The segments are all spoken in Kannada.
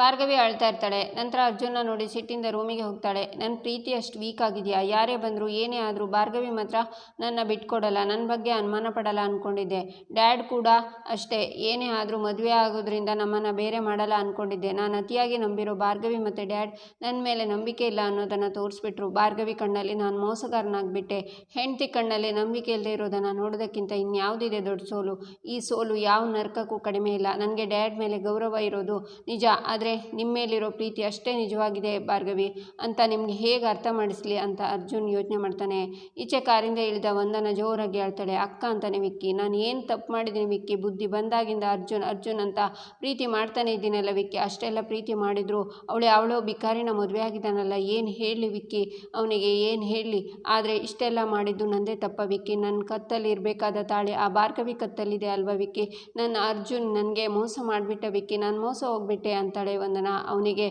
ಭಾರ್ಗವಿ ಅಳ್ತಾ ಇರ್ತಾಳೆ. ನಂತರ ಅರ್ಜುನ ನೋಡಿ ಸಿಟ್ಟಿಂದ ರೂಮಿಗೆ ಹೋಗ್ತಾಳೆ. ನನ್ನ ಪ್ರೀತಿ ಅಷ್ಟು ವೀಕ್ ಆಗಿದೆಯಾ? ಯಾರೇ ಬಂದರೂ ಏನೇ ಆದರೂ ಭಾರ್ಗವಿ ಮಾತ್ರ ನನ್ನ ಬಿಟ್ಕೊಡಲ್ಲ ನನ್ನ ಬಗ್ಗೆ ಅನುಮಾನ ಪಡಲ್ಲ ಅಂದ್ಕೊಂಡಿದ್ದೆ ಡ್ಯಾಡ್ ಕೂಡ ಅಷ್ಟೇ. ಏನೇ ಆದರೂ ಮದುವೆ ಆಗೋದ್ರಿಂದ ನಮ್ಮನ್ನು ಬೇರೆ ಮಾಡಲ್ಲ ಅಂದ್ಕೊಂಡಿದ್ದೆ ನಾನು ಅತಿಯಾಗಿ ನಂಬಿರೋ ಭಾರ್ಗವಿ ಮತ್ತು ಡ್ಯಾಡ್ ನನ್ನ ಮೇಲೆ ನಂಬಿಕೆ ಇಲ್ಲ ಅನ್ನೋದನ್ನು ತೋರಿಸ್ಬಿಟ್ರು. ಭಾರ್ಗವಿ ಕಣ್ಣಲ್ಲಿ ನಾನು ಮೋಸಗಾರನಾಗ್ಬಿಟ್ಟೆ. ಹೆಂಡತಿ ಕಣ್ಣಲ್ಲಿ ನಂಬಿಕೆ ಇಲ್ಲದೆ ಇರೋದನ್ನು ನೋಡೋದಕ್ಕಿಂತ ಇನ್ಯಾವುದಿದೆ ದೊಡ್ಡ ಸೋಲು? ಈ ಸೋಲು ಯಾವ ನರಕಕ್ಕೂ ಕಡಿಮೆ ಇಲ್ಲ. ನನಗೆ ಡ್ಯಾಡ್ ಮೇಲೆ ಗೌರವ ಇರೋದು ನಿಜ. ಆದರೆ ನಿಮ್ಮ ಮೇಲಿರೋ ಪ್ರೀತಿ ಅಷ್ಟೇ ನಿಜವಾಗಿದೆ, ಭಾರ್ಗವಿ. ಅಂತ ನಿಮಗೆ ಹೇಗೆ ಅರ್ಥ ಮಾಡಿಸ್ಲಿ ಅಂತ ಅರ್ಜುನ್ ಯೋಚನೆ ಮಾಡ್ತಾನೆ. ಈಚೆ ಕಾರಿಂದ ಇಳಿದ ವಂದನ ಜೋರಾಗಿ ಹೇಳ್ತಾಳೆ, ಅಕ್ಕ ಅಂತಾನೆ ವಿಕ್ಕಿ. ನಾನು ಏನು ತಪ್ಪು ಮಾಡಿದ್ದೀನಿ ವಿಕ್ಕಿ? ಬುದ್ಧಿ ಬಂದಾಗಿಂದ ಅರ್ಜುನ್ ಅರ್ಜುನ್ ಅಂತ ಪ್ರೀತಿ ಮಾಡ್ತಾನೆ ಇದ್ದೀನಲ್ಲ ವಿಕ್ಕಿ. ಅಷ್ಟೆಲ್ಲ ಪ್ರೀತಿ ಮಾಡಿದ್ರು. ಅವಳು ಅವಳೋ ಬಿಕಾರಿನ ಮದುವೆ ಆಗಿದ್ದಾನಲ್ಲ. ಏನು ಹೇಳಿ ವಿಕ್ಕಿ? ಅವನಿಗೆ ಏನು ಹೇಳಲಿ? ಆದರೆ ಇಷ್ಟೆಲ್ಲ ಮಾಡಿದ್ದು ನಂದೇ ತಪ್ಪ ವಿಕ್ಕಿ. ನನ್ನ ಕತ್ತಲ್ಲಿ ಇರಬೇಕಾದ ತಾಳೆ ಆ ಭಾರ್ಗವಿ ಕತ್ತಲ್ಲಿದೆ ಅಲ್ವಾ ವಿಕ್ಕಿ? ನನ್ನ ಅರ್ಜುನ್ ನನಗೆ ಮೋಸ ಮಾಡಿಬಿಟ್ಟ ವಿಕ್ಕಿ. ನಾನು ಮೋಸ ಹೋಗ್ಬಿಟ್ಟೆ ಅಂತಾಳೆ ವಂದನ ಅವನಿಗೆ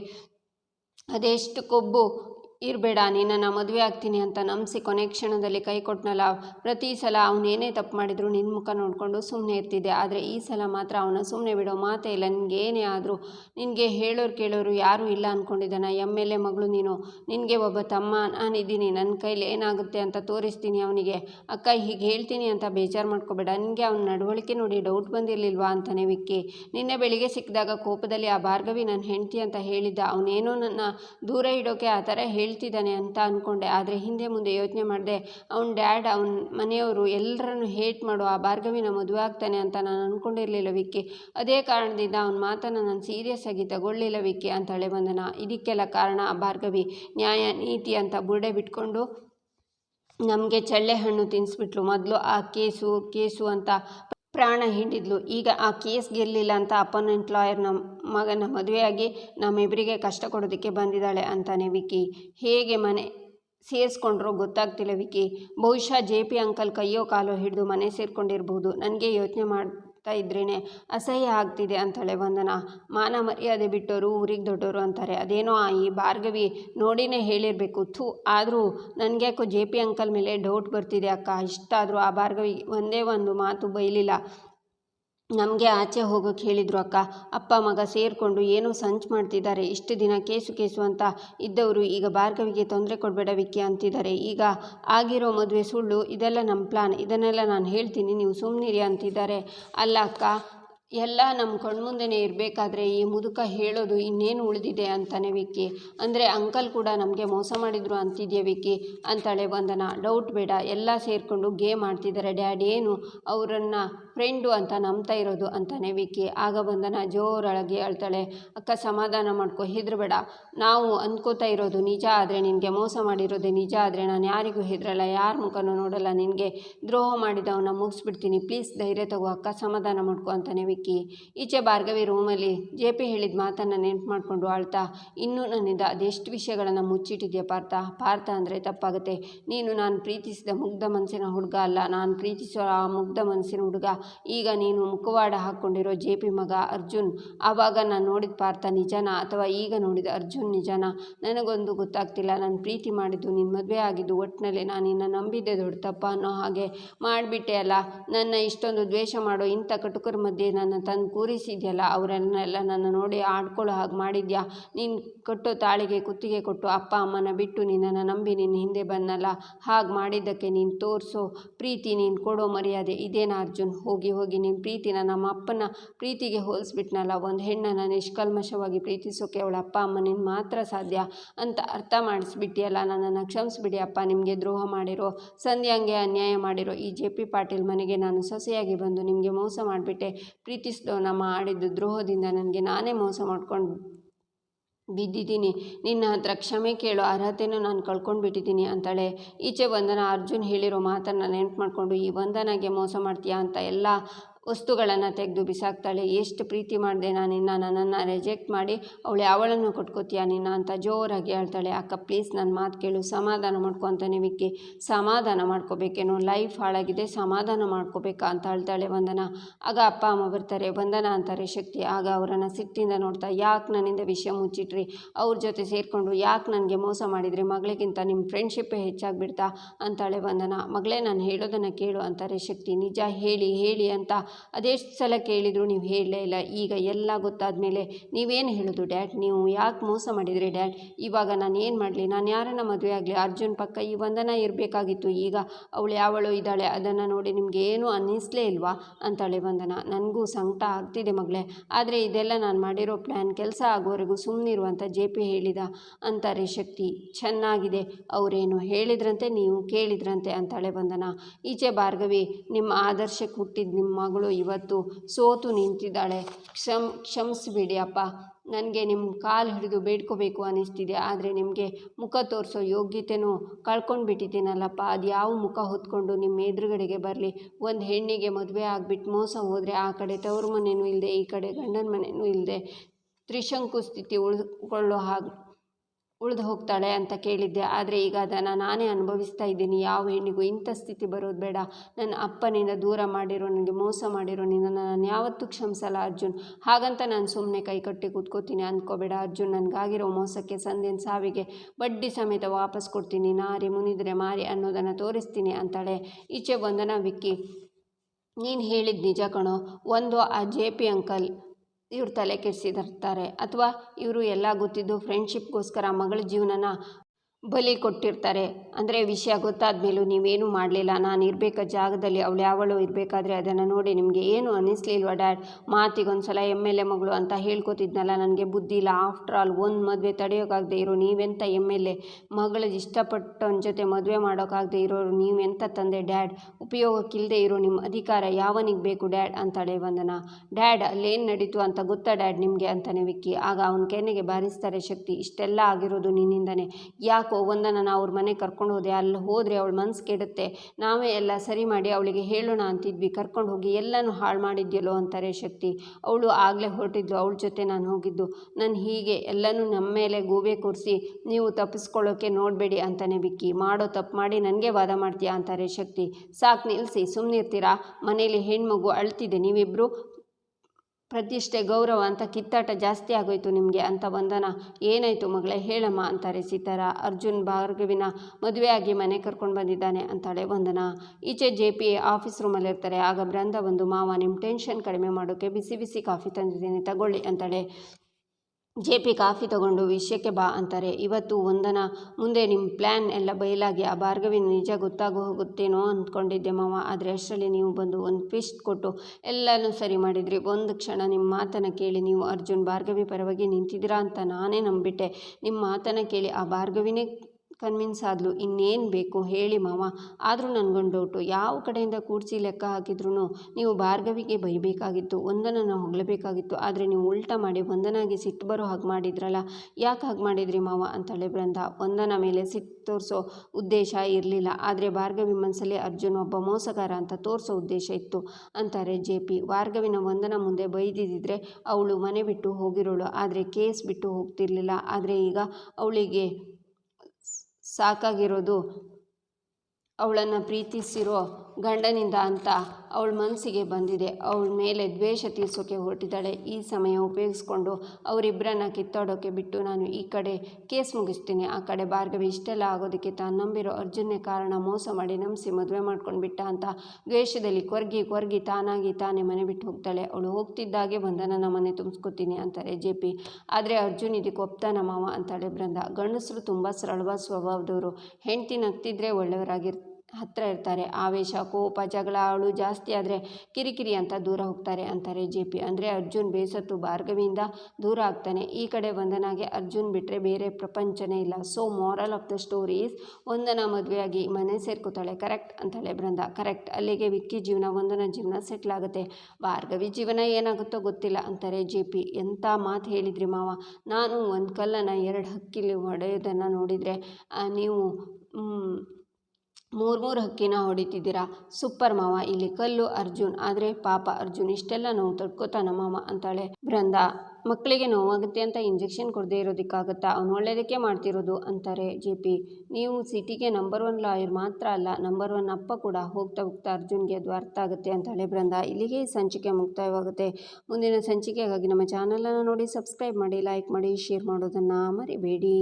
ಅದೆಷ್ಟು ಕೊಬ್ಬು ಇರಬೇಡ, ನಿನ್ನನ್ನು ಮದುವೆ ಆಗ್ತೀನಿ ಅಂತ ನಂಬಿಸಿ ಕೊನೆ ಕ್ಷಣದಲ್ಲಿ ಕೈ ಕೊಟ್ಟನಲ್ಲ ಪ್ರತಿ ಸಲ ಅವನೇನೇ ತಪ್ಪು ಮಾಡಿದ್ರು ನಿನ್ನ ಮುಖ ನೋಡಿಕೊಂಡು ಸುಮ್ಮನೆ ಇರ್ತಿದ್ದೆ. ಆದರೆ ಈ ಸಲ ಮಾತ್ರ ಅವನ ಸುಮ್ಮನೆ ಬಿಡೋ ಮಾತೇ ಇಲ್ಲ. ನಿನಗೆ ಏನೇ ಆದರೂ, ನಿನಗೆ ಹೇಳೋರು ಕೇಳೋರು ಯಾರೂ ಇಲ್ಲ ಅಂದ್ಕೊಂಡಿದ್ದಾನೆ ಎಂ ಎಲ್ ಎ ಮಗಳು ನೀನು. ನಿನಗೆ ಒಬ್ಬ ತಮ್ಮ ನಾನಿದ್ದೀನಿ. ನನ್ನ ಕೈಲಿ ಏನಾಗುತ್ತೆ ಅಂತ ತೋರಿಸ್ತೀನಿ ಅವನಿಗೆ. ಅಕ್ಕ, ಹೀಗೆ ಹೇಳ್ತೀನಿ ಅಂತ ಬೇಜಾರು ಮಾಡ್ಕೋಬೇಡ. ನಿನಗೆ ಅವನ ನಡವಳಿಕೆ ನೋಡಿ ಡೌಟ್ ಬಂದಿರಲಿಲ್ವಾ ಅಂತಾನೆ ವಿಕ್ಕಿ. ನಿನ್ನೆ ಬೆಳಿಗ್ಗೆ ಸಿಕ್ಕಿದಾಗ ಕೋಪದಲ್ಲಿ ಆ ಭಾರ್ಗವಿ ನನ್ನ ಹೆಂಡತಿ ಅಂತ ಹೇಳಿದ್ದ. ಅವನೇನೋ ನನ್ನ ದೂರ ಇಡೋಕೆ ಆ ಥರ ಹೇಳ್ತಿದ್ದಾನೆ ಅಂತ ಅಂದ್ಕೊಂಡೆ ಆದರೆ ಹಿಂದೆ ಮುಂದೆ ಯೋಚನೆ ಮಾಡಿದೆ, ಅವ್ನ ಡ್ಯಾಡ್, ಅವನ ಮನೆಯವರು ಎಲ್ಲರನ್ನು ಹೇಟ್ ಮಾಡು ಆ ಭಾರ್ಗವಿನ ಮದುವೆ ಆಗ್ತಾನೆ ಅಂತ ನಾನು ಅಂದ್ಕೊಂಡಿರಲಿಲ್ಲ ವಿಕ್ಕಿ. ಅದೇ ಕಾರಣದಿಂದ ಅವನ ಮಾತನ್ನು ನಾನು ಸೀರಿಯಸ್ ಆಗಿ ತಗೊಳ್ಳಿಲ್ಲ ವಿಕ್ಕಿ ಅಂತಾಳೆ ಬಂದನ ಇದಕ್ಕೆಲ್ಲ ಕಾರಣ ಆ ಭಾರ್ಗವಿ. ನ್ಯಾಯ, ನೀತಿ ಅಂತ ಬುರ್ಡೆ ಬಿಟ್ಕೊಂಡು ನಮಗೆ ಚಳ್ಳೆ ಹಣ್ಣು ತಿನ್ನಿಸ್ಬಿಟ್ಲು ಮೊದಲು ಆ ಕೇಸು ಕೇಸು ಅಂತ ಪ್ರಾಣ ಹಿಂಡಿದ್ಲು. ಈಗ ಆ ಕೇಸ್ ಗೆಲ್ಲಿಲ್ಲ ಅಂತ ಅಪೋನೆಂಟ್ ನಮ್ಮ ಮಗನ ಮದುವೆಯಾಗಿ ನಮ್ಮಿಬ್ಬರಿಗೆ ಕಷ್ಟ ಕೊಡೋದಕ್ಕೆ ಬಂದಿದ್ದಾಳೆ ಅಂತಾನೆ ವಿಕಿ ಹೇಗೆ ಮನೆ ಸೇರಿಸ್ಕೊಂಡ್ರು ಗೊತ್ತಾಗ್ತಿಲ್ಲ ವಿಕಿ ಬಹುಶಃ ಜೆ ಪಿ ಅಂಕಲ್ ಕೈಯೋ ಕಾಲೋ ಹಿಡಿದು ಮನೆ ಸೇರ್ಕೊಂಡಿರ್ಬೋದು. ನನಗೆ ಯೋಚನೆ ಮಾಡ್ತಾ ಇದ್ರೇ ಅಸಹ್ಯ ಆಗ್ತಿದೆ ಅಂತಾಳೆ ವಂದನ. ಮಾನ ಮರ್ಯಾದೆ ಬಿಟ್ಟವರು ಊರಿಗೆ ದೊಡ್ಡೋರು ಅಂತಾರೆ. ಅದೇನೋ ಆ ಈ ಭಾರ್ಗವಿ ನೋಡಿನೇ ಹೇಳಿರಬೇಕು. ಥೂ, ಆದರೂ ನನಗ್ಯಾಕೋ ಜೆ ಪಿ ಅಂಕಲ್ ಮೇಲೆ ಡೌಟ್ ಬರ್ತಿದೆ ಅಕ್ಕ. ಇಷ್ಟಾದರೂ ಆ ಭಾರ್ಗವಿ ಒಂದೇ ಒಂದು ಮಾತು ಬೈಲಿಲ್ಲ. ನಮಗೆ ಆಚೆ ಹೋಗೋಕೆ ಹೇಳಿದರು ಅಕ್ಕ. ಅಪ್ಪ, ಮಗ ಸೇರಿಕೊಂಡು ಏನೋ ಸಂಚು ಮಾಡ್ತಿದ್ದಾರೆ. ಇಷ್ಟು ದಿನ ಕೇಸು ಕೇಸು ಅಂತ ಇದ್ದವರು ಈಗ ಭಾರ್ಗವಿಗೆ ತೊಂದರೆ ಕೊಡಬೇಡ ವಿಕ್ಕಿ ಅಂತಿದ್ದಾರೆ. ಈಗ ಆಗಿರೋ ಮದುವೆ ಸುಳ್ಳು, ಇದೆಲ್ಲ ನಮ್ಮ ಪ್ಲಾನ್ ಇದನ್ನೆಲ್ಲ ನಾನು ಹೇಳ್ತೀನಿ, ನೀವು ಸುಮ್ಮನಿರಿ ಅಂತಿದ್ದಾರೆ. ಅಲ್ಲ ಅಕ್ಕ ಎಲ್ಲ ನಮ್ಮ ಕಣ್ಮುಂದೆನೇ ಇರಬೇಕಾದ್ರೆ ಈ ಮುದುಕ ಹೇಳೋದು ಇನ್ನೇನು ಉಳಿದಿದೆ ಅಂತಾನೆ ವಿಕ್ಕಿ. ಅಂದರೆ ಅಂಕಲ್ ಕೂಡ ನಮಗೆ ಮೋಸ ಮಾಡಿದ್ರು ಅಂತಿದ್ಯ ವಿಕ್ಕಿ? ಅಂತಾಳೆ ವಂದನ. ಡೌಟ್ ಬೇಡ, ಎಲ್ಲ ಸೇರಿಕೊಂಡು ಗೇಮ್ ಆಡ್ತಿದ್ದಾರೆ ಡ್ಯಾಡಿ ಏನು? ಅವರನ್ನು ಫ್ರೆಂಡು ಅಂತ ನಂಬ್ತಾ ಇರೋದು ಅಂತಾನೆ ವಿಕ್ಕಿ. ಆಗ ಬಂದನ ಜೋರೊಳಗೆ ಅಳ್ತಾಳೆ. ಅಕ್ಕ, ಸಮಾಧಾನ ಮಾಡ್ಕೊ, ಹೆದರಬೇಡ. ನಾವು ಅಂದ್ಕೋತಾ ಇರೋದು ನಿಜ ಆದರೆ ನಿನಗೆ ಮೋಸ ಮಾಡಿರೋದೆ ನಿಜ ಆದರೆ ನಾನು ಯಾರಿಗೂ ಹೆದರಲ್ಲ, ಯಾರ ಮುಖನೂ ನೋಡಲ್ಲ. ನಿನಗೆ ದ್ರೋಹ ಮಾಡಿದವನ್ನ ಮುಗಿಸ್ಬಿಡ್ತೀನಿ. ಪ್ಲೀಸ್ ಧೈರ್ಯ ತಗೋ ಅಕ್ಕ, ಸಮಾಧಾನ ಮಾಡ್ಕೊ ಅಂತಾನೆ ವಿಕ್ಕಿ ಈಚೆ ಭಾರ್ಗವಿ ರೂಮಲ್ಲಿ ಜೆ ಪಿ ಹೇಳಿದ ಮಾತನ್ನು ನೆನ್ಪು ಮಾಡಿಕೊಂಡು ಆಳ್ತಾ, ಇನ್ನೂ ನನ್ನಿಂದ ಅದೆಷ್ಟು ವಿಷಯಗಳನ್ನು ಮುಚ್ಚಿಟ್ಟಿದೆಯಾ ಪಾರ್ಥ? ಪಾರ್ಥ ಅಂದರೆ ತಪ್ಪಾಗುತ್ತೆ. ನೀನು ನಾನು ಪ್ರೀತಿಸಿದ ಮುಗ್ಧ ಮನಸ್ಸಿನ ಹುಡುಗ ಅಲ್ಲ. ನಾನು ಪ್ರೀತಿಸೋ ಆ ಮುಗ್ಧ ಮನಸ್ಸಿನ ಹುಡುಗ. ಈಗ ನೀನು ಮುಖವಾಡ ಹಾಕ್ಕೊಂಡಿರೋ ಜೆ ಪಿ ಮಗ ಅರ್ಜುನ್. ಆವಾಗ ನಾನು ನೋಡಿದ ಪಾರ್ಥ ನಿಜಾನ? ಅಥವಾ ಈಗ ನೋಡಿದ ಅರ್ಜುನ್ ನಿಜನಾ? ನನಗೊಂದು ಗೊತ್ತಾಗ್ತಿಲ್ಲ. ನಾನು ಪ್ರೀತಿ ಮಾಡಿದ್ದು ನಿನ್ನ ಮದುವೆ ಆಗಿದ್ದು ಒಟ್ಟಿನಲ್ಲಿ ನಾನು ನಿನ್ನ ನಂಬಿದ್ದೆ ದೊಡ್ಡ ತಪ್ಪ ಅನ್ನೋ ಹಾಗೆ ಮಾಡಿಬಿಟ್ಟೆ ಅಲ್ಲ. ನನ್ನ ಇಷ್ಟೊಂದು ದ್ವೇಷ ಮಾಡೋ ಇಂಥ ಕಟುಕರ ಮಧ್ಯೆ ನನ್ನ ತಂದು ಕೂರಿಸಿದ್ಯಲ್ಲ, ಅವರನ್ನೆಲ್ಲ ನನ್ನ ನೋಡಿ ಆಡ್ಕೊಳ್ಳೋ ಹಾಗೆ ಮಾಡಿದ್ಯಾ? ನೀನು ಕಟ್ಟೋ ತಾಳಿಗೆ ಕುತ್ತಿಗೆ ಕೊಟ್ಟು ಅಪ್ಪ ಅಮ್ಮನ ಬಿಟ್ಟು ನಿನ್ನನ್ನು ನಂಬಿ ನಿನ್ನ ಹಿಂದೆ ಬಂದಲ್ಲ? ಹಾಗೆ ಮಾಡಿದ್ದಕ್ಕೆ ನೀನು ತೋರಿಸೋ ಪ್ರೀತಿ ನೀನು ಕೊಡೋ ಮರ್ಯಾದೆ ಇದೇನಾ ಅರ್ಜುನ್? ಹೋಗಿ ಹೋಗಿ ನಿನ್ನ ಪ್ರೀತಿನ ನಮ್ಮ ಅಪ್ಪನ ಪ್ರೀತಿಗೆ ಹೋಲಿಸ್ಬಿಟ್ನಲ್ಲ, ಒಂದು ಹೆಣ್ಣನ್ನು ನಿಷ್ಕಲ್ಮಶವಾಗಿ ಪ್ರೀತಿಸೋಕೆ ಅವಳ ಅಪ್ಪ ಅಮ್ಮ ನಿನ್ನ ಮಾತ್ರ ಸಾಧ್ಯ ಅಂತ ಅರ್ಥ ಮಾಡಿಸ್ಬಿಟ್ಟಿಯಲ್ಲ, ನನ್ನನ್ನು ಕ್ಷಮಿಸ್ಬಿಡಿ ಅಪ್ಪ, ನಿಮಗೆ ದ್ರೋಹ ಮಾಡಿರೋ, ಸಂಧ್ಯಾಂಗೆ ಅನ್ಯಾಯ ಮಾಡಿರೋ ಈ ಜೆ ಪಿ ಪಾಟೀಲ್ ಮನೆಗೆ ನಾನು ಸೊಸೆಯಾಗಿ ಬಂದು ನಿಮಗೆ ಮೋಸ ಮಾಡಿಬಿಟ್ಟೆ. ಪ್ರೀತಿಸಿದವನ ಮಾಡಿದ್ದು ದ್ರೋಹದಿಂದ ನನಗೆ ನಾನೇ ಮೋಸ ಮಾಡ್ಕೊಂಡು ಬಿದ್ದಿದ್ದೀನಿ. ನಿನ್ನ ಹತ್ರ ಕ್ಷಮೆ ಕೇಳೋ ಅರ್ಹತೆನೂ ನಾನು ಕಳ್ಕೊಂಡು ಬಿಟ್ಟಿದ್ದೀನಿ ಅಂತಾಳೆ. ಈಚೆ ವಂದನ ಅರ್ಜುನ್ ಹೇಳಿರೋ ಮಾತನ್ನು ನೆನ್ಪು ಮಾಡಿಕೊಂಡು, ಈ ವಂದನಾಗೆ ಮೋಸ ಮಾಡ್ತೀಯಾ? ಅಂತ ಎಲ್ಲ ವಸ್ತುಗಳನ್ನು ತೆಗೆದು ಬಿಸಾಕ್ತಾಳೆ. ಎಷ್ಟು ಪ್ರೀತಿ ಮಾಡಿದೆ ನಾನು ನಿನ್ನ ನನ್ನನ್ನು ರಿಜೆಕ್ಟ್ ಮಾಡಿ ಅವಳು ಅವಳನ್ನು ಕೊಟ್ಕೋತೀಯ ನಿನ್ನ? ಅಂತ ಜೋರಾಗಿ ಹೇಳ್ತಾಳೆ. ಅಕ್ಕ ಪ್ಲೀಸ್ ನನ್ನ ಮಾತು ಕೇಳು. ಸಮಾಧಾನ ಮಾಡ್ಕೊ ಅಂತ ವಿಕ್ಕಿ ಸಮಾಧಾನ ಮಾಡ್ಕೋಬೇಕೇನೋ ಲೈಫ್ ಹಾಳಾಗಿದೆ. ಸಮಾಧಾನ ಮಾಡ್ಕೋಬೇಕಾ? ಅಂತ ಹೇಳ್ತಾಳೆ ವಂದನ. ಆಗ ಅಪ್ಪ, ಅಮ್ಮ ಬರ್ತಾರೆ. ವಂದನ ಅಂತಾರೆ ಶಕ್ತಿ. ಆಗ ಅವರನ್ನು ಸಿಟ್ಟಿಂದ ನೋಡ್ತಾ, ಯಾಕೆ ನನ್ನಿಂದ ವಿಷಯ ಮುಚ್ಚಿಟ್ರಿ? ಅವ್ರ ಜೊತೆ ಸೇರಿಕೊಂಡು ಯಾಕೆ ನನಗೆ ಮೋಸ ಮಾಡಿದರೆ? ಮಗಳಿಗಿಂತ ನಿಮ್ಮ ಫ್ರೆಂಡ್ಶಿಪ್ಪೇ ಹೆಚ್ಚಾಗಿಬಿಡ್ತಾ? ಅಂತಾಳೆ ವಂದನ. ಮಗಳೇ, ನಾನು ಹೇಳೋದನ್ನು ಕೇಳು ಅಂತಾರೆ ಶಕ್ತಿ. ನಿಜ ಹೇಳಿ ಹೇಳಿ ಅಂತ ಅದೆಷ್ಟು ಸಲ ಕೇಳಿದರೂ, ನೀವು ಹೇಳಲೇ ಇಲ್ಲ. ಈಗ ಎಲ್ಲ ಗೊತ್ತಾದ ಮೇಲೆ ನೀವೇನು ಹೇಳೋದು ಡ್ಯಾಡ್? ನೀವು ಯಾಕೆ ಮೋಸ ಮಾಡಿದ್ರಿ ಡ್ಯಾಡ್? ಇವಾಗ ನಾನು ಏನು ಮಾಡಲಿ? ನಾನು ಯಾರನ್ನ ಮದುವೆ ಆಗಲಿ? ಅರ್ಜುನ್ ಪಕ್ಕ ಈ ವಂದನ ಇರಬೇಕಾಗಿತ್ತು. ಈಗ ಅವಳು ಯಾವಳು ಇದ್ದಾಳೆ, ಅದನ್ನು ನೋಡಿ ನಿಮಗೆ ಏನೂ ಅನ್ನಿಸ್ಲೇ ಇಲ್ವಾ? ಅಂತಾಳೆ ವಂದನ. ನನಗೂ ಸಂಕಟ ಆಗ್ತಿದೆ ಮಗಳೇ. ಆದರೆ ಇದೆಲ್ಲ ನಾನು ಮಾಡಿರೋ ಪ್ಲ್ಯಾನ್ ಕೆಲಸ ಆಗೋವರೆಗೂ ಸುಮ್ಮನಿರುವಂಥ ಜೆ ಪಿ ಹೇಳಿದ ಅಂತಾರೆ ಶಕ್ತಿ. ಚೆನ್ನಾಗಿದೆ. ಅವರೇನು ಹೇಳಿದ್ರಂತೆ, ನೀವು ಕೇಳಿದ್ರಂತೆ, ಅಂತಾಳೆ ವಂದನ. ಈಚೆ ಭಾರ್ಗವಿ, ನಿಮ್ಮ ಆದರ್ಶಕ್ಕೆ ಹುಟ್ಟಿದ ನಿಮ್ಮ ಮಗಳು ಇವತ್ತು ಸೋತು ನಿಂತಿದ್ದಾಳೆ. ಕ್ಷಮ್ ಕ್ಷಮಿಸ್ಬಿಡಿ ಅಪ್ಪ ನನಗೆ ನಿಮ್ಮ ಕಾಲು ಹಿಡಿದು ಬೇಡ್ಕೋಬೇಕು ಅನ್ನಿಸ್ತಿದೆ ಆದರೆ ನಿಮಗೆ ಮುಖ ತೋರಿಸೋ ಯೋಗ್ಯತೆನೂ ಕಳ್ಕೊಂಡು ಬಿಟ್ಟಿದ್ದೀನಲ್ಲಪ್ಪ ಅದು ಯಾವ ಮುಖ ಹೊತ್ಕೊಂಡು ನಿಮ್ಮ ಎದುರುಗಡೆಗೆ ಬರಲಿ. ಒಂದು ಹೆಣ್ಣಿಗೆ ಮದುವೆ ಆಗಿಬಿಟ್ಟು ಮೋಸ ಹೋದರೆ ಆ ಕಡೆ ತವರು ಮನೆಯೂ ಇಲ್ಲದೆ ಈ ಕಡೆ ಗಂಡನ ಮನೆಯೂ ಇಲ್ಲದೆ ತ್ರಿಶಂಕು ಸ್ಥಿತಿ ಉಳಿದುಕೊಳ್ಳೋ ಹಾಗೆ ಉಳಿದು ಹೋಗ್ತಾಳೆ ಅಂತ ಕೇಳಿದ್ದೆ. ಆದರೆ ಈಗ ಅದನ್ನು ನಾನೇ ಅನುಭವಿಸ್ತಾ ಇದ್ದೀನಿ. ಯಾವ ಹೆಣ್ಣಿಗೂ ಇಂಥ ಸ್ಥಿತಿ ಬರೋದು ಬೇಡ. ನನ್ನ ಅಪ್ಪನಿಂದ ದೂರ ಮಾಡಿರೋ, ನನಗೆ ಮೋಸ ಮಾಡಿರೋ ನಿನ್ನ ನಾನು ಯಾವತ್ತೂ ಕ್ಷಮಿಸಲ್ಲ ಅರ್ಜುನ್. ಹಾಗಂತ ನಾನು ಸುಮ್ಮನೆ ಕೈ ಕಟ್ಟಿ ಕೂತ್ಕೋತೀನಿ ಅಂದ್ಕೋಬೇಡ ಅರ್ಜುನ್ ನನಗಾಗಿರೋ ಮೋಸಕ್ಕೆ ಸಂದೇನ ಸಾವಿಗೆ ಬಡ್ಡಿ ಸಮೇತ ವಾಪಸ್ ಕೊಡ್ತೀನಿ. ನಾರಿ ಮುನಿದ್ರೆ ಮಾರಿ ಅನ್ನೋದನ್ನು ತೋರಿಸ್ತೀನಿ ಅಂತಾಳೆ. ಈಚೆ ವಂದನಾ ವಿಕ್ಕಿ, ನೀನು ಹೇಳಿದ ನಿಜ ಕಣೋ. ಒಂದು ಆ ಜೆ ಪಿ ಅಂಕಲ್ ಇವ್ರು ತಲೆ ಕೆಡಿಸಿದಿರ್ತಾರೆ ಅಥವಾ ಇವರು ಎಲ್ಲ ಗೊತ್ತಿದ್ದು ಫ್ರೆಂಡ್ಶಿಪ್ಗೋಸ್ಕರ ಮಗಳ ಜೀವನನ ಬಲಿ ಕೊಟ್ಟಿರ್ತಾರೆ. ಅಂದರೆ ವಿಷಯ ಗೊತ್ತಾದ ಮೇಲೂ ನೀವೇನೂ ಮಾಡಲಿಲ್ಲ. ನಾನು ಇರಬೇಕ ಜಾಗದಲ್ಲಿ, ಅವಳು ಯಾವಳು ಇರಬೇಕಾದ್ರೆ ಅದನ್ನು ನೋಡಿ ನಿಮಗೆ ಏನು ಅನ್ನಿಸ್ಲಿಲ್ವ ಡ್ಯಾಡ್? ಮಾತಿಗೊಂದು ಸಲ ಎಂ ಎಲ್ ಎ ಮಗಳು ಅಂತ ಹೇಳ್ಕೊತಿದ್ನಲ್ಲ, ನನಗೆ ಬುದ್ಧಿ ಇಲ್ಲ. ಆಫ್ಟರ್ ಆಲ್ ಒಂದು ಮದುವೆ ತಡೆಯೋಕ್ಕಾಗದೆ ಇರೋ ನೀವೆಂಥ ಎಂ ಎಲ್ ಎ? ಮಗಳು ಇಷ್ಟಪಟ್ಟವನ ಜೊತೆ ಮದುವೆ ಮಾಡೋಕ್ಕಾಗದೆ ಇರೋರು ನೀವೆಂಥ ತಂದೆ ಡ್ಯಾಡ್? ಉಪಯೋಗಕ್ಕಿಲ್ಲದೆ ಇರೋ ನಿಮ್ಮ ಅಧಿಕಾರ ಯಾವನಿಗೆ ಬೇಕು ಡ್ಯಾಡ್? ಅಂತಾಳೆ ವಂದನ. ಡ್ಯಾಡ್, ಅಲ್ಲೇನು ನಡೀತು ಅಂತ ಗೊತ್ತಾ ಡ್ಯಾಡ್ ನಿಮಗೆ? ಅಂತಾನೆ ವಿಕ್ಕಿ. ಆಗ ಅವನ ಕೆನೆಗೆ ಬಾರಿಸ್ತಾರೆ ಶಕ್ತಿ. ಇಷ್ಟೆಲ್ಲ ಆಗಿರೋದು ನಿನ್ನಿಂದನೇ. ಯಾಕೋ ಒಂದನ್ನು ಅವ್ರ ಮನೆಗೆ ಕರ್ಕೊಂಡು ಹೋದೆ, ಅಲ್ಲಿ ಹೋದರೆ ಅವಳ ಮನಸ್ಸು ಕೆಡುತ್ತೆ. ನಾವೇ ಎಲ್ಲ ಸರಿ ಮಾಡಿ ಅವಳಿಗೆ ಹೇಳೋಣ ಅಂತಿದ್ವಿ, ಕರ್ಕೊಂಡು ಹೋಗಿ ಎಲ್ಲನೂ ಹಾಳು ಮಾಡಿದ್ಯಲ್ಲೋ ಅಂತಾರೆ ಶಕ್ತಿ. ಅವಳು ಆಗಲೇ ಹೊರಟಿದ್ಲು, ಅವಳ ಜೊತೆ ನಾನು ಹೋಗಿದ್ದು. ನಾನು ಹೀಗೆ ಎಲ್ಲನೂ ನಮ್ಮ ಮೇಲೆ ಗೂಬೆ ಕೂರಿಸಿ, ನೀವು ತಪ್ಪಿಸ್ಕೊಳ್ಳೋಕೆ ನೋಡಬೇಡಿ ಅಂತಾನೆ ಬಿಕ್ಕಿ. ಮಾಡೋ ತಪ್ಪು ಮಾಡಿ ನನಗೆ ವಾದ ಮಾಡ್ತೀಯಾ ಅಂತಾರೆ ಶಕ್ತಿ. ಸಾಕು ನಿಲ್ಲಿಸಿ ಸುಮ್ಮನಿರ್ತೀರಾ ಮನೇಲಿ ಹೆಣ್ಮಗು ಅಳ್ತಿದೆ ನೀವಿಬ್ಬರು ಪ್ರತಿಷ್ಠೆ, ಗೌರವ ಅಂತ ಕಿತ್ತಾಟ ಜಾಸ್ತಿ ಆಗೋಯ್ತು ನಿಮಗೆ ಅಂತ ವಂದನ. ಏನಾಯಿತು ಮಗಳೇ? ಹೇಳಮ್ಮ ಅಂತಾರೆ ಸೀತಾರ. ಅರ್ಜುನ್ ಭಾರ್ಗವಿನ ಮದುವೆಯಾಗಿ ಮನೆ ಕರ್ಕೊಂಡು ಬಂದಿದ್ದಾನೆ ಅಂತಾಳೆ ವಂದನ. ಈಚೆ ಜೆ ಪಿ ಆಫೀಸ್ ರೂಮಲ್ಲಿರ್ತಾರೆ ಆಗ ಬೃಂದ ಒಂದು ಮಾವ ನಿಮ್ಮ ಟೆನ್ಷನ್ ಕಡಿಮೆ ಮಾಡೋಕ್ಕೆ ಬಿಸಿ ಬಿಸಿ ಕಾಫಿ ತಂದಿದ್ದೀನಿ, ತಗೊಳ್ಳಿ ಅಂತಾಳೆ. ಜೆ ಪಿ ಕಾಫಿ ತಗೊಂಡು ವಿಷಯಕ್ಕೆ ಬಾ ಅಂತಾರೆ. ಇವತ್ತು ಒಂದನ ಮುಂದೆ ನಿಮ್ಮ ಪ್ಲ್ಯಾನ್ ಎಲ್ಲ ಬಯಲಾಗಿ ಆ ಭಾರ್ಗವಿನ ನಿಜ ಗೊತ್ತಾಗೋ ಹೋಗುತ್ತೇನೋ ಅಂದ್ಕೊಂಡಿದ್ದೆ ಮಾವ. ಆದರೆ ಅಷ್ಟರಲ್ಲಿ ನೀವು ಬಂದು ಒಂದು ಫಿಸ್ಟ್ ಕೊಟ್ಟು ಎಲ್ಲನೂ ಸರಿ ಮಾಡಿದ್ರಿ. ಒಂದು ಕ್ಷಣ ನಿಮ್ಮ ಮಾತನ್ನು ಕೇಳಿ ನೀವು ಅರ್ಜುನ್ ಭಾರ್ಗವಿ ಪರವಾಗಿ ನಿಂತಿದ್ದೀರಾ ಅಂತ ನಾನೇ ನಂಬಿಟ್ಟೆ. ನಿಮ್ಮ ಮಾತನ್ನು ಕೇಳಿ ಆ ಭಾರ್ಗವಿನೇ ಕನ್ವಿನ್ಸ್ ಆದ್ಲು, ಇನ್ನೇನು ಬೇಕು ಹೇಳಿ ಮಾವ. ಆದರೂ ನನಗೊಂದು ಡೌಟು ಯಾವ ಕಡೆಯಿಂದ ಕೂಡಿಸಿ ಲೆಕ್ಕ ಹಾಕಿದ್ರೂ ನೀವು ಭಾರ್ಗವಿಗೆ ಬೈಬೇಕಾಗಿತ್ತು, ಒಂದನನ್ನು ಹೊಗಳಬೇಕಾಗಿತ್ತು. ಆದರೆ ನೀವು ಉಲ್ಟಾ ಮಾಡಿ ಒಂದನಾಗಿ ಸಿಟ್ಟು ಬರೋ ಹಾಗೆ ಮಾಡಿದ್ರಲ್ಲ, ಯಾಕೆ ಹಾಗೆ ಮಾಡಿದ್ರಿ ಮಾವ ಅಂತಾಳೆ ಬೃಂದ ಒಂದನ ಮೇಲೆ ಸಿಟ್ಟು ತೋರಿಸೋ ಉದ್ದೇಶ ಇರಲಿಲ್ಲ. ಆದರೆ ಭಾರ್ಗವಿ ಮನಸ್ಸಲ್ಲಿ ಅರ್ಜುನ್ ಒಬ್ಬ ಮೋಸಗಾರ ಅಂತ ತೋರಿಸೋ ಉದ್ದೇಶ ಇತ್ತು ಅಂತಾರೆ ಜೆ ಪಿ. ಭಾರ್ಗವಿನ ಒಂದನ ಮುಂದೆ ಬೈದಿದ್ದರೆ ಅವಳು ಮನೆ ಬಿಟ್ಟು ಹೋಗಿರೋಳು. ಆದರೆ ಕೇಸ್ ಬಿಟ್ಟು ಹೋಗ್ತಿರ್ಲಿಲ್ಲ. ಆದರೆ ಈಗ ಅವಳಿಗೆ ಸಾಕಾಗಿರೋದು. ಅವಳನ್ನು ಪ್ರೀತಿಸಿರೋ ಗಂಡನಿಂದ ಅಂತ ಅವಳ ಮನಸ್ಸಿಗೆ ಬಂದಿದೆ. ಅವಳ ಮೇಲೆ ದ್ವೇಷ ತೀರ್ಸೋಕೆ ಹೊರಟಿದ್ದಾಳೆ. ಈ ಸಮಯ ಉಪಯೋಗಿಸ್ಕೊಂಡು ಅವರಿಬ್ಬರನ್ನ ಕಿತ್ತಾಡೋಕೆ ಬಿಟ್ಟು ನಾನು ಈ ಕಡೆ ಕೇಸ್ ಮುಗಿಸ್ತೀನಿ. ಆ ಕಡೆ ಭಾರ್ಗವಿ ಇಷ್ಟೆಲ್ಲ ಆಗೋದಕ್ಕೆ ತಾನು ನಂಬಿರೋ ಅರ್ಜುನ್ನೇ ಕಾರಣ ಮೋಸ ಮಾಡಿ ನಂಬಿಸಿ ಮದುವೆ ಮಾಡ್ಕೊಂಡು ಬಿಟ್ಟ ಅಂತ ದ್ವೇಷದಲ್ಲಿ ಕೊರ್ಗಿ ಕೊರ್ಗಿ ತಾನಾಗಿ ತಾನೇ ಮನೆ ಬಿಟ್ಟು ಹೋಗ್ತಾಳೆ. ಅವಳು ಹೋಗ್ತಿದ್ದಾಗೆ ಬಂಧನನ ಮನೆ ತುಂಬಿಸ್ಕೊತೀನಿ ಅಂತಾರೆ ಜೆ ಪಿ. ಆದರೆ ಅರ್ಜುನ್ ಇದಕ್ಕೆ ಒಪ್ತಾನ ಮಾವ ಅಂತಾಳೆ ಬೃಂದ. ಗಂಡಸರು ತುಂಬ ಸರಳವಾದ ಸ್ವಭಾವದವರು. ಹೆಂಡ್ತಿ ನಗ್ತಿದ್ರೆ ಒಳ್ಳೆಯವರಾಗಿರ್ ಹತ್ತಿರ ಇರ್ತಾರೆ. ಆವೇಶ, ಕೋಪ, ಜಗಳ ಅವಳು ಜಾಸ್ತಿ ಆದರೆ ಕಿರಿಕಿರಿ ಅಂತ ದೂರ ಹೋಗ್ತಾರೆ ಅಂತಾರೆ ಜೆ ಪಿ. ಅಂದರೆ ಅರ್ಜುನ್ ಬೇಸತ್ತು ಭಾರ್ಗವಿಯಿಂದ ದೂರ ಆಗ್ತಾನೆ. ಈ ಕಡೆ ವಂದನಾಗೆ ಅರ್ಜುನ್ ಬಿಟ್ಟರೆ ಬೇರೆ ಪ್ರಪಂಚನೇ ಇಲ್ಲ. So moral of the story is ಒಂದನ ಮದುವೆಯಾಗಿ ಮನೆ ಸೇರ್ಕೋತಾಳೆ. ಕರೆಕ್ಟ್ ಅಂತಾಳೆ ಬೃಂದ. ಕರೆಕ್ಟ್ ಅಲ್ಲಿಗೆ ವಿಕ್ಕಿ ಜೀವನ, ಒಂದನ ಜೀವನ ಸೆಟ್ಲ್ ಆಗುತ್ತೆ. ಭಾರ್ಗವಿ ಜೀವನ ಏನಾಗುತ್ತೋ ಗೊತ್ತಿಲ್ಲ ಅಂತಾರೆ ಜೆ ಪಿ. ಎಂಥ ಮಾತು ಹೇಳಿದ್ರಿ ಮಾವ? ನಾನು ಒಂದು ಕಲ್ಲನ್ನು ಎರಡು ಹಕ್ಕಿಲಿ ಹೊಡೆಯೋದನ್ನು ನೋಡಿದರೆ ನೀವು ಮೂರು ಮೂರು ಹಕ್ಕಿನ ಹೊಡಿತಿದ್ದೀರಾ? ಸೂಪರ್ ಮಾವ, ಇಲ್ಲಿ ಕಲ್ಲು ಅರ್ಜುನ್, ಆದರೆ ಪಾಪ ಅರ್ಜುನ್ ಇಷ್ಟೆಲ್ಲ ನೋವು ತಡ್ಕೋತಾನ ಮಾವ ಅಂತಾಳೆ ಬೃಂದ ಮಕ್ಕಳಿಗೆ ನೋವಾಗುತ್ತೆ ಅಂತ ಇಂಜೆಕ್ಷನ್ ಕೊಡದೇ ಇರೋದಕ್ಕಾಗತ್ತಾ? ಅವ್ನು ಒಳ್ಳೆಯದಕ್ಕೆ ಮಾಡ್ತಿರೋದು ಅಂತಾರೆ ಜೆ ಪಿ. ನೀವು ಸಿಟಿಗೆ ನಂಬರ್ ಒನ್ ಲಾಯರ್ ಮಾತ್ರ ಅಲ್ಲ ನಂಬರ್ ಒನ್ ಅಪ್ಪ ಕೂಡ ಹೋಗ್ತಾ ಹೋಗ್ತಾ ಅರ್ಜುನ್ಗೆ ಅದು ಅರ್ಥ ಆಗುತ್ತೆ ಅಂತಾಳೆ ಬೃಂದ ಇಲ್ಲಿಗೆ ಸಂಚಿಕೆ ಮುಕ್ತಾಯವಾಗುತ್ತೆ. ಮುಂದಿನ ಸಂಚಿಕೆಗಾಗಿ ನಮ್ಮ ಚಾನಲನ್ನು ನೋಡಿ ಸಬ್ಸ್ಕ್ರೈಬ್ ಮಾಡಿ ಲೈಕ್ ಮಾಡಿ ಶೇರ್ ಮಾಡೋದನ್ನು ಮರಿಬೇಡಿ.